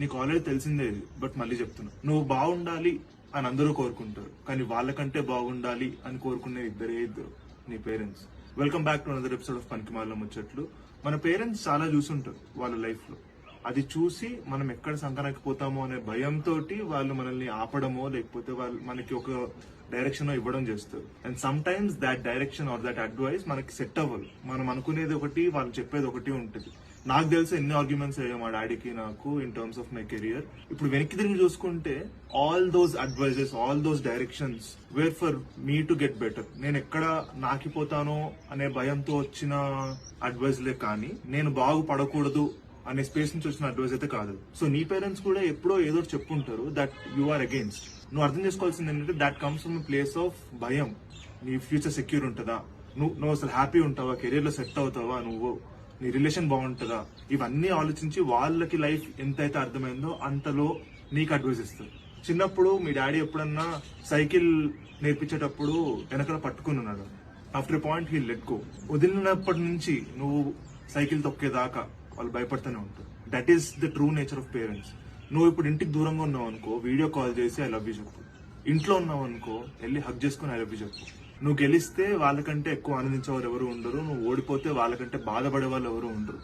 నీకు ఆల్రెడీ తెలిసిందే ఇది బట్ మళ్ళీ చెప్తున్నా. నువ్వు బాగుండాలి అని అందరూ కోరుకుంటారు కానీ వాళ్ళకంటే బాగుండాలి అని కోరుకునే ఇద్దరే ఇద్దరు నీ parents welcome back to another episode of పనికిమాల ముచ్చట్లు మన పేరెంట్స్ చాలా చూసుంటారు వాళ్ళ లైఫ్లో అది చూసి మనం ఎక్కడ సంకనకపోతామో అనే భయంతో వాళ్ళు మనల్ని ఆపడమో లేకపోతే వాళ్ళు మనకి ఒక డైరెక్షన్ ఇవ్వడం చేస్తారు. And sometimes that direction or that advice మనకి సెట్ అవ్వదు. మనం అనుకునేది ఒకటి వాళ్ళు చెప్పేది ఒకటి ఉంటుంది. నాకు తెలిసి ఎన్ని ఆర్గ్యుమెంట్స్ అయ్యాయి మా డాడీకి నాకు in terms of my career ఇప్పుడు వెనక్కి తిరిగి చూసుకుంటే all those advices all those directions were for me to get better నేను ఎక్కడ నాకిపోతానో అనే భయంతో వచ్చిన అడ్వైజ్లే కానీ నేను బాగుపడకూడదు అనే స్పేస్ నుంచి వచ్చిన అడ్వైస్ అయితే కాదు. సో నీ పేరెంట్స్ కూడా ఎప్పుడో ఏదో చెప్పుంటారు దట్ యు ఆర్ అగేన్స్ట్ నువ్వు అర్థం చేసుకోవాల్సింది ఏంటంటే that comes from place of భయం. నీ ఫ్యూచర్ సెక్యూర్ ఉంటుందా? నువ్వు నువ్వు అసలు హ్యాపీ ఉంటావా? కెరీర్లో సెట్ అవుతావా నువ్వు? నీ రిలేషన్ బాగుంటుందా? ఇవన్నీ ఆలోచించి వాళ్ళకి లైఫ్ ఎంతైతే అర్థమైందో అంతలో నీకు అడ్వైస్ ఇస్తారు చిన్నప్పుడు మీ డాడీ ఎప్పుడన్నా సైకిల్ నేర్పించేటప్పుడు వెనకాల పట్టుకుని ఉన్నాడు. After point he let go. వదిలినప్పటి నుంచి నువ్వు సైకిల్ తొక్కేదాకా వాళ్ళు భయపడుతూనే ఉంటారు. That is the true nature of parents నువ్వు ఇప్పుడు ఇంటికి దూరంగా ఉన్నావు అనుకో వీడియో కాల్ చేసి ఐ లవ్ యూ చెప్పు. ఇంట్లో ఉన్నావు అనుకో వెళ్ళి హక్ చేసుకుని ఐ లవ్ యూ చెప్పు. నువ్వు గెలిస్తే వాళ్ళకంటే ఎక్కువ ఆనందించే వారు ఎవరు ఉండరు నువ్వు ఓడిపోతే వాళ్ళకంటే బాధపడే వాళ్ళు ఎవరు ఉండరు.